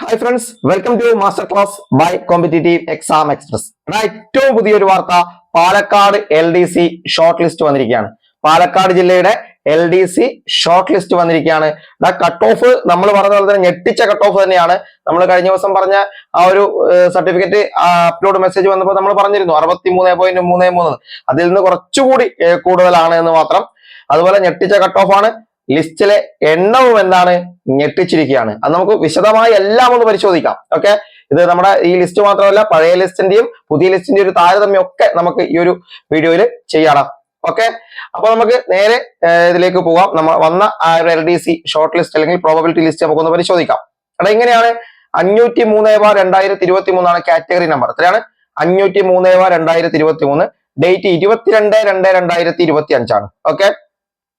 Hi friends welcome to master class by competitive exam express ഏറ്റവും പുതിയൊരു വാർത്ത Palakkad L D C short list വന്നിരിക്കുകയാണ്. പാലക്കാട് ജില്ലയുടെ L D C short list വന്നിരിക്കുകയാണ്. Cut off നമ്മൾ പറഞ്ഞ പോലെ തന്നെ ഞെട്ടിച്ച കട്ട് ഓഫ് തന്നെയാണ്. നമ്മൾ കഴിഞ്ഞ ദിവസം പറഞ്ഞ ആ ഒരു സർട്ടിഫിക്കറ്റ് അപ്ലോഡ് മെസ്സേജ് വന്നപ്പോൾ നമ്മൾ പറഞ്ഞിരുന്നു അറുപത്തി മൂന്ന് പോയിന്റ് മൂന്ന് മൂന്ന്. അതിൽ നിന്ന് കുറച്ചുകൂടി കൂടുതലാണ് എന്ന് മാത്രം. അതുപോലെ ഞെട്ടിച്ച കട്ട് ഓഫ് ആണ്. ലിസ്റ്റിലെ എണ്ണവും എന്താണ്? ഞെട്ടിച്ചിരിക്കുകയാണ്. അത് നമുക്ക് വിശദമായി എല്ലാം ഒന്ന് പരിശോധിക്കാം. ഓക്കെ? ഇത് നമ്മുടെ ഈ ലിസ്റ്റ് മാത്രമല്ല പഴയ ലിസ്റ്റിന്റെയും പുതിയ ലിസ്റ്റിന്റെയും ഒരു താരതമ്യം ഒക്കെ നമുക്ക് ഈ ഒരു വീഡിയോയിൽ ചെയ്യാടാം. ഓക്കെ? അപ്പൊ നമുക്ക് നേരെ ഇതിലേക്ക് പോകാം നമ്മൾ വന്ന ആ ഒരു L D C short list അല്ലെങ്കിൽ പ്രോബബിലിറ്റി ലിസ്റ്റ് നമുക്കൊന്ന് പരിശോധിക്കാം. അവിടെ എങ്ങനെയാണ് അഞ്ഞൂറ്റി മൂന്ന് ബാർ രണ്ടായിരത്തി ഇരുപത്തി മൂന്നാണ് കാറ്റഗറി നമ്പർ എത്രയാണ്? അഞ്ഞൂറ്റി മൂന്ന് ബാർ രണ്ടായിരത്തി ഇരുപത്തി മൂന്ന് ഡേറ്റ് ഇരുപത്തിരണ്ട് രണ്ട് രണ്ടായിരത്തി ഇരുപത്തി അഞ്ചാണ് ഓക്കെ?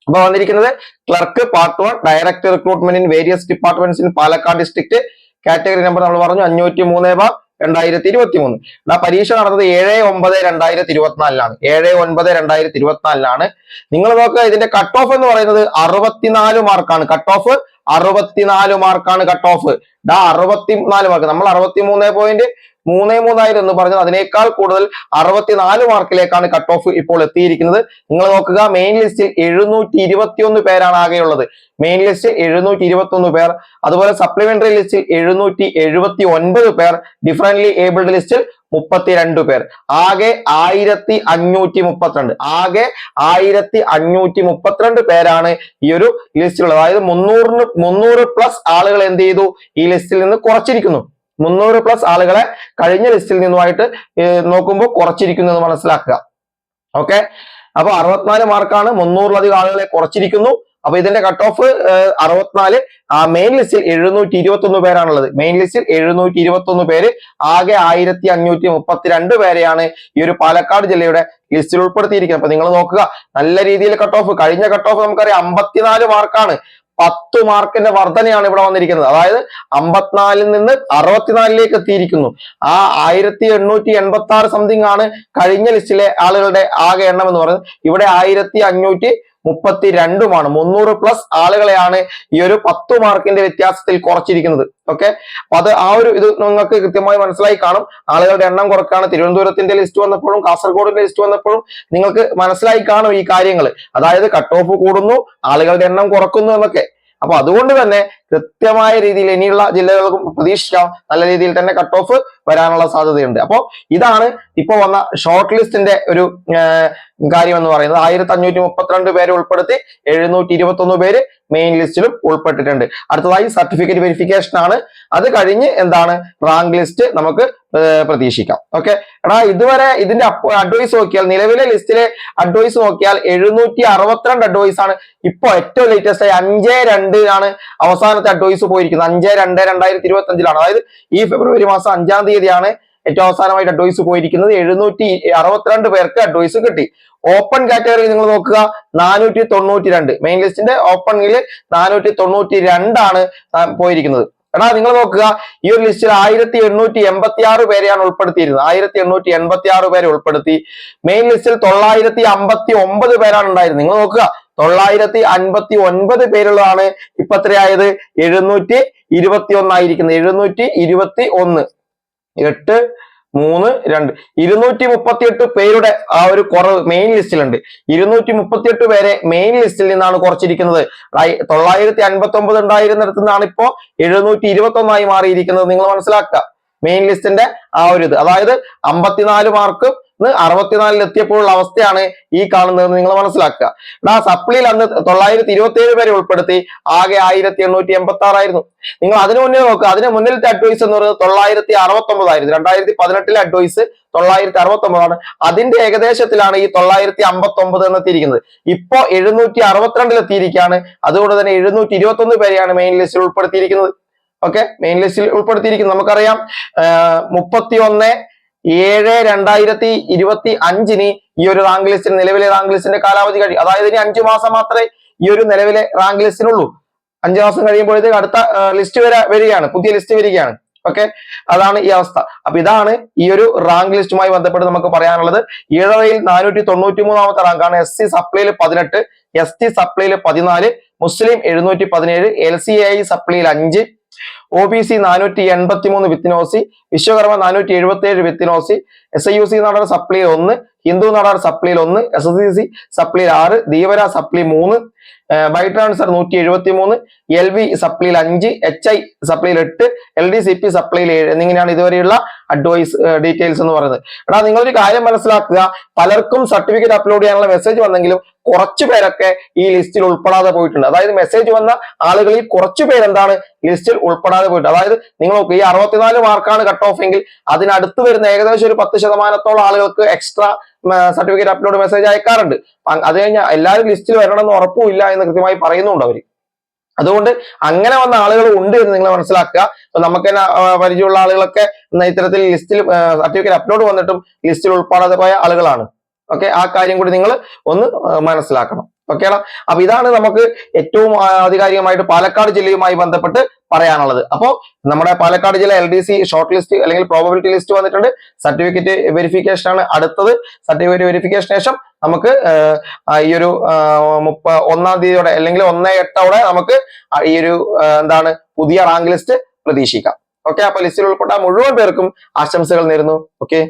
അപ്പൊ വന്നിരിക്കുന്നത് clerk part one direct recruitment in various departments in Palakkad district category number നമ്മൾ പറഞ്ഞു അഞ്ഞൂറ്റി മൂന്ന് ബാർ രണ്ടായിരത്തി ഇരുപത്തി മൂന്ന് ആ പരീക്ഷ നടന്നത് ഏഴ് ഒമ്പത് രണ്ടായിരത്തി ഇരുപത്തിനാലിലാണ് ഏഴ് ഒൻപത് രണ്ടായിരത്തി ഇരുപത്തിനാലിലാണ് നിങ്ങൾ നോക്കുക ഇതിന്റെ കട്ട് ഓഫ് എന്ന് പറയുന്നത് അറുപത്തിനാല് മാർക്കാണ് കട്ട് ഓഫ് അറുപത്തിനാല് മാർക്കാണ് കട്ട് ഓഫ് ഡാ അറുപത്തിനാല് മാർക്ക് നമ്മൾ അറുപത്തി മൂന്ന് പോയിന്റ് മൂന്ന് മൂന്നായിരം എന്ന് പറഞ്ഞത് അതിനേക്കാൾ കൂടുതൽ അറുപത്തിനാല് മാർക്കിലേക്കാണ് കട്ട് ഓഫ് ഇപ്പോൾ എത്തിയിരിക്കുന്നത്. നിങ്ങൾ നോക്കുക മെയിൻ ലിസ്റ്റിൽ എഴുന്നൂറ്റി ഇരുപത്തിയൊന്ന് പേരാണ് ആകെയുള്ളത്. മെയിൻ ലിസ്റ്റിൽ എഴുന്നൂറ്റി ഇരുപത്തി പേർ. അതുപോലെ സപ്ലിമെന്ററി ലിസ്റ്റിൽ എഴുന്നൂറ്റി എഴുപത്തി ഒൻപത് പേർ ഡിഫറന്റ്ലി ഏബിൾഡ് ലിസ്റ്റിൽ മുപ്പത്തിരണ്ട് പേർ. ആകെ ആയിരത്തി അഞ്ഞൂറ്റി മുപ്പത്തിരണ്ട് ആകെ ആയിരത്തി അഞ്ഞൂറ്റി മുപ്പത്തിരണ്ട് പേരാണ് ഈ ഒരു ലിസ്റ്റിലുള്ളത്. അതായത് മുന്നൂറിന് മുന്നൂറ് പ്ലസ് ആളുകൾ എന്ത് ചെയ്തു? ഈ ലിസ്റ്റിൽ നിന്ന് കുറച്ചിരിക്കുന്നു. മുന്നൂറ് പ്ലസ് ആളുകളെ കഴിഞ്ഞ ലിസ്റ്റിൽ നിന്നുമായിട്ട് നോക്കുമ്പോൾ കുറച്ചിരിക്കുന്നു എന്ന് മനസ്സിലാക്കുക. ഓക്കെ? അപ്പൊ അറുപത്തിനാല് മാർക്കാണ് മുന്നൂറിലധികം ആളുകളെ കുറച്ചിരിക്കുന്നു. അപ്പൊ ഇതിന്റെ കട്ട് ഓഫ് അറുപത്തിനാല്. ആ മെയിൻ ലിസ്റ്റിൽ എഴുന്നൂറ്റി ഇരുപത്തി ഒന്ന് പേരാണുള്ളത്. മെയിൻ ലിസ്റ്റിൽ എഴുന്നൂറ്റി ഇരുപത്തി ഒന്ന് പേര്. ആകെ ആയിരത്തി അഞ്ഞൂറ്റി മുപ്പത്തിരണ്ട് പേരെയാണ് ഈ ഒരു പാലക്കാട് ജില്ലയുടെ ലിസ്റ്റിൽ ഉൾപ്പെടുത്തിയിരിക്കുന്നത്. അപ്പൊ നിങ്ങൾ നോക്കുക നല്ല രീതിയിൽ കട്ട് ഓഫ് കഴിഞ്ഞ കട്ട് ഓഫ് നമുക്കറിയാം അമ്പത്തിനാല് മാർക്കാണ് പത്ത് മാർക്കിന്റെ വർധനയാണ് ഇവിടെ വന്നിരിക്കുന്നത്. അതായത് അമ്പത്തിനാലിൽ നിന്ന് അറുപത്തിനാലിലേക്ക് എത്തിയിരിക്കുന്നു. ആ ആയിരത്തി എണ്ണൂറ്റി എൺപത്തി ആറ് സംതിങ് ആണ് കഴിഞ്ഞ ലിസ്റ്റിലെ ആളുകളുടെ ആകെ എണ്ണം എന്ന് പറയുന്നത്. ഇവിടെ ആയിരത്തി അഞ്ഞൂറ്റി മുപ്പത്തി രണ്ടുമാണ് മുന്നൂറ് പ്ലസ് ആളുകളെയാണ് ഈ ഒരു പത്ത് മാർക്കിന്റെ വ്യത്യാസത്തിൽ കുറച്ചിരിക്കുന്നത്. ഓക്കെ അപ്പൊ അത് ആ ഒരു ഇത് നിങ്ങൾക്ക് കൃത്യമായി മനസ്സിലായി കാണും. ആളുകളുടെ എണ്ണം കുറക്കാണ്. തിരുവനന്തപുരത്തിന്റെ ലിസ്റ്റ് വന്നപ്പോഴും കാസർഗോഡിന്റെ ലിസ്റ്റ് വന്നപ്പോഴും നിങ്ങൾക്ക് മനസ്സിലായി കാണും ഈ കാര്യങ്ങൾ അതായത് കട്ട് ഓഫ് കൂടുന്നു ആളുകളുടെ എണ്ണം കുറക്കുന്നു എന്നൊക്കെ. അപ്പൊ അതുകൊണ്ട് തന്നെ കൃത്യമായ രീതിയിൽ ഇനിയുള്ള ജില്ലകൾക്കും പ്രതീക്ഷിക്കാം. നല്ല രീതിയിൽ തന്നെ കട്ട് ഓഫ് വരാനുള്ള സാധ്യതയുണ്ട്. അപ്പോൾ ഇതാണ് ഇപ്പോൾ വന്ന ഷോർട്ട് ലിസ്റ്റിന്റെ ഒരു കാര്യം എന്ന് പറയുന്നത്. ആയിരത്തി അഞ്ഞൂറ്റി മുപ്പത്തിരണ്ട് പേരെ ഉൾപ്പെടുത്തി എഴുന്നൂറ്റി ഇരുപത്തൊന്ന് പേര് മെയിൻ ലിസ്റ്റിലും ഉൾപ്പെട്ടിട്ടുണ്ട്. അടുത്തതായി സർട്ടിഫിക്കറ്റ് വെരിഫിക്കേഷൻ ആണ്. അത് കഴിഞ്ഞ് എന്താണ്? റാങ്ക് ലിസ്റ്റ് നമുക്ക് പ്രതീക്ഷിക്കാം. ഓക്കെ എടാ ഇതുവരെ ഇതിന്റെ അഡ്വൈസ് നോക്കിയാൽ നിലവിലെ ലിസ്റ്റിലെ അഡ്വൈസ് നോക്കിയാൽ എഴുന്നൂറ്റി അറുപത്തിരണ്ട് അഡ്വൈസ് ആണ്. ഇപ്പോൾ ഏറ്റവും ലേറ്റസ്റ്റ് ആയി അഞ്ച് രണ്ട് ആണ് അവസാനത്തെ അഡ്വൈസ് പോയിരിക്കുന്നത് അഞ്ച് രണ്ട് രണ്ടായിരത്തി ഇരുപത്തി അഞ്ചിലാണ് അതായത് ഈ ഫെബ്രുവരി മാസം അഞ്ചാം തീയതിയാണ് ഏറ്റവും അവസാനമായിട്ട് അഡ്വൈസ് പോയിരിക്കുന്നത്. എഴുന്നൂറ്റി അറുപത്തിരണ്ട് പേർക്ക് അഡ്വൈസ് കിട്ടി. ഓപ്പൺ കാറ്റഗറി നിങ്ങൾ നോക്കുക നാനൂറ്റി തൊണ്ണൂറ്റി രണ്ട് മെയിൻ ലിസ്റ്റിന്റെ ഓപ്പണിൽ നാനൂറ്റി തൊണ്ണൂറ്റി രണ്ടാണ് പോയിരിക്കുന്നത്. എടാ നിങ്ങൾ നോക്കുക ഈ ഒരു ലിസ്റ്റിൽ ആയിരത്തി എണ്ണൂറ്റി എൺപത്തി ആറ് പേരെയാണ് ഉൾപ്പെടുത്തിയിരുന്നത്. ആയിരത്തി എണ്ണൂറ്റി എൺപത്തി ആറ് പേരെ ഉൾപ്പെടുത്തി. മെയിൻ ലിസ്റ്റിൽ തൊള്ളായിരത്തി അമ്പത്തി ഒമ്പത് പേരാണ് ഉണ്ടായിരുന്നത്. നിങ്ങൾ നോക്കുക തൊള്ളായിരത്തി അൻപത്തി ഒൻപത് പേരുള്ളതാണ് ഇപ്പൊ എത്രയായത് എഴുന്നൂറ്റി ഇരുപത്തി ഒന്നായിരിക്കുന്നത് എഴുന്നൂറ്റി ഇരുപത്തി ഒന്ന് എട്ട് മൂന്ന് രണ്ട്. ഇരുന്നൂറ്റി മുപ്പത്തിയെട്ട് പേരുടെ ആ ഒരു കുറവ് മെയിൻ ലിസ്റ്റിലുണ്ട് ഇരുന്നൂറ്റി മുപ്പത്തിയെട്ട് പേരെ മെയിൻ ലിസ്റ്റിൽ നിന്നാണ് കുറച്ചിരിക്കുന്നത്. തൊള്ളായിരത്തി അൻപത്തി ഒമ്പത് ഉണ്ടായിരുന്നിടത്ത് നിന്നാണ് ഇപ്പോ എഴുന്നൂറ്റി ഇരുപത്തി ഒന്നായി മാറിയിരിക്കുന്നത്. നിങ്ങൾ മനസ്സിലാക്കുക. മെയിൻ ലിസ്റ്റിന്റെ ആ ഒരു ഇത്. അതായത് അമ്പത്തിനാല് മാർക്ക് അറുപത്തിനാലിൽ എത്തിയപ്പോഴുള്ള അവസ്ഥയാണ് ഈ കാണുന്നതെന്ന് നിങ്ങൾ മനസ്സിലാക്കുക. ആ സപ്ലിയിൽ അന്ന് തൊള്ളായിരത്തി ഇരുപത്തി ഏഴ് പേരെ ഉൾപ്പെടുത്തി ആകെ ആയിരത്തി എണ്ണൂറ്റി എൺപത്തി ആറായിരുന്നു നിങ്ങൾ അതിനു മുന്നേ നോക്കുക അതിന് മുന്നിലത്തെ അഡ്വൈസ് എന്ന് പറയുന്നത് തൊള്ളായിരത്തി അറുപത്തി ഒമ്പതായിരുന്നു രണ്ടായിരത്തി പതിനെട്ടിലെ അഡ്വൈസ് തൊള്ളായിരത്തി അറുപത്തി ഒമ്പതാണ് അതിന്റെ ഏകദേശത്തിലാണ് ഈ തൊള്ളായിരത്തി അമ്പത്തി ഒമ്പത് എന്ന് എത്തിയിരിക്കുന്നത് ഇപ്പോ എഴുന്നൂറ്റി അറുപത്തിരണ്ടിൽ എത്തിയിരിക്കുകയാണ്. അതുകൊണ്ട് തന്നെ എഴുന്നൂറ്റി ഇരുപത്തി ഒന്ന് പേരെയാണ് മെയിൻ ലിസ്റ്റിൽ ഉൾപ്പെടുത്തിയിരിക്കുന്നത്. ഓക്കെ മെയിൻ ലിസ്റ്റിൽ ഉൾപ്പെടുത്തിയിരിക്കുന്നത്. നമുക്കറിയാം മുപ്പത്തി ഒന്ന് ഏഴ് രണ്ടായിരത്തി ഇരുപത്തി അഞ്ചിന് ഈ ഒരു റാങ്ക് ലിസ്റ്റിന് നിലവിലെ റാങ്ക് ലിസ്റ്റിന്റെ കാലാവധി കഴിയും. അതായത് ഇനി അഞ്ചു മാസം മാത്രമേ ഈ ഒരു നിലവിലെ റാങ്ക് ലിസ്റ്റിനുള്ളൂ അഞ്ചു മാസം കഴിയുമ്പോഴത്തേക്ക് അടുത്ത ലിസ്റ്റ് വരെ വരികയാണ്. പുതിയ ലിസ്റ്റ് വരികയാണ്. ഓക്കെ അതാണ് ഈ അവസ്ഥ. അപ്പൊ ഇതാണ് ഈ ഒരു റാങ്ക് ലിസ്റ്റുമായി ബന്ധപ്പെട്ട് നമുക്ക് പറയാനുള്ളത്. ഈഴവയിൽ നാനൂറ്റി തൊണ്ണൂറ്റി മൂന്നാമത്തെ റാങ്കാണ് എസ് സി സപ്ലൈയിൽ പതിനെട്ട് എസ് ടി സപ്ലൈയിൽ പതിനാല് മുസ്ലിം എഴുന്നൂറ്റി പതിനേഴ് എൽ സി ഐ സപ്ലൈയിൽ അഞ്ച് ഒ ബി സി നാനൂറ്റി എൺപത്തി മൂന്ന് വിത്തിനോസി വിശ്വകർമ്മ നാനൂറ്റി എഴുപത്തി ഏഴ് വിത്തിനോസി എസ് ഐ യു സി നടന്ന സപ്ലൈ ഒന്ന് ഹിന്ദു നടാർ സപ്ലിയിൽ ഒന്ന് എസ് എസ് സി സപ്ലിയിൽ ആറ് ധീവര സപ്ലി മൂന്ന് ബൈ ട്രാൻസ്ഫർ നൂറ്റി എഴുപത്തി മൂന്ന് എൽ വി സപ്ലിയിൽ അഞ്ച് എച്ച് ഐ സപ്ലിയിൽ എട്ട് എൽ ഡി സി പി സപ്ലിയിൽ ഏഴ് എന്നിങ്ങനെയാണ് ഇതുവരെയുള്ള അഡ്വൈസ് ഡീറ്റെയിൽസ് എന്ന് പറയുന്നത്. എടാ നിങ്ങളൊരു കാര്യം മനസ്സിലാക്കുക. പലർക്കും സർട്ടിഫിക്കറ്റ് അപ്ലോഡ് ചെയ്യാനുള്ള മെസ്സേജ് വന്നെങ്കിലും കുറച്ചു പേരൊക്കെ ഈ ലിസ്റ്റിൽ ഉൾപ്പെടാതെ പോയിട്ടുണ്ട്. അതായത് മെസ്സേജ് വന്ന ആളുകളിൽ കുറച്ചു പേരെന്താണ് ലിസ്റ്റിൽ ഉൾപ്പെടാതെ പോയിട്ടുണ്ട്. അതായത് നിങ്ങൾ നോക്കുക ഈ അറുപത്തിനാല് മാർക്കാണ് കട്ട് ഓഫ് എങ്കിൽ അതിനടുത്ത് വരുന്ന ഏകദേശം ഒരു പത്ത് ശതമാനത്തോളം ആളുകൾക്ക് എക്സ്ട്രാ സർട്ടിഫിക്കറ്റ് അപ്ലോഡ് മെസ്സേജ് അയക്കാറുണ്ട്. അത് കഴിഞ്ഞാൽ എല്ലാവരും ലിസ്റ്റിൽ വരണമെന്ന് ഉറപ്പുമില്ല എന്ന് കൃത്യമായി പറയുന്നുണ്ട് അവർ. അതുകൊണ്ട് അങ്ങനെ വന്ന ആളുകൾ ഉണ്ട് എന്ന് നിങ്ങൾ മനസ്സിലാക്കുക. ഇപ്പൊ നമുക്ക് തന്നെ പരിചയമുള്ള ആളുകളൊക്കെ ഇത്തരത്തിൽ ലിസ്റ്റിൽ സർട്ടിഫിക്കറ്റ് അപ്ലോഡ് വന്നിട്ടും ലിസ്റ്റിൽ ഉൾപ്പെടാതെ പോയ ആളുകളാണ്. ഓക്കെ? ആ കാര്യം കൂടി നിങ്ങൾ ഒന്ന് മനസ്സിലാക്കണം. ഓക്കെയാണ് അപ്പൊ ഇതാണ് നമുക്ക് ഏറ്റവും ആധികാരികമായിട്ട് പാലക്കാട് ജില്ലയുമായി ബന്ധപ്പെട്ട് പറയാനുള്ളത്. അപ്പോൾ നമ്മുടെ പാലക്കാട് ജില്ല L D C short list അല്ലെങ്കിൽ പ്രോബബിലിറ്റി ലിസ്റ്റ് വന്നിട്ടുണ്ട്. സർട്ടിഫിക്കറ്റ് വെരിഫിക്കേഷൻ ആണ് അടുത്തത്. സർട്ടിഫിക്കറ്റ് വെരിഫിക്കേഷൻ ശേഷം നമുക്ക് ഈ ഒരു മുപ്പ ഒന്നാം തീയതിയോടെ അല്ലെങ്കിൽ ഒന്ന് എട്ടോടെ നമുക്ക് ഈ ഒരു എന്താണ് പുതിയ റാങ്ക് ലിസ്റ്റ് പ്രതീക്ഷിക്കാം. ഓക്കെ അപ്പൊ ലിസ്റ്റിൽ ഉൾപ്പെട്ട മുഴുവൻ പേർക്കും ആശംസകൾ നേരുന്നു. ഓക്കെ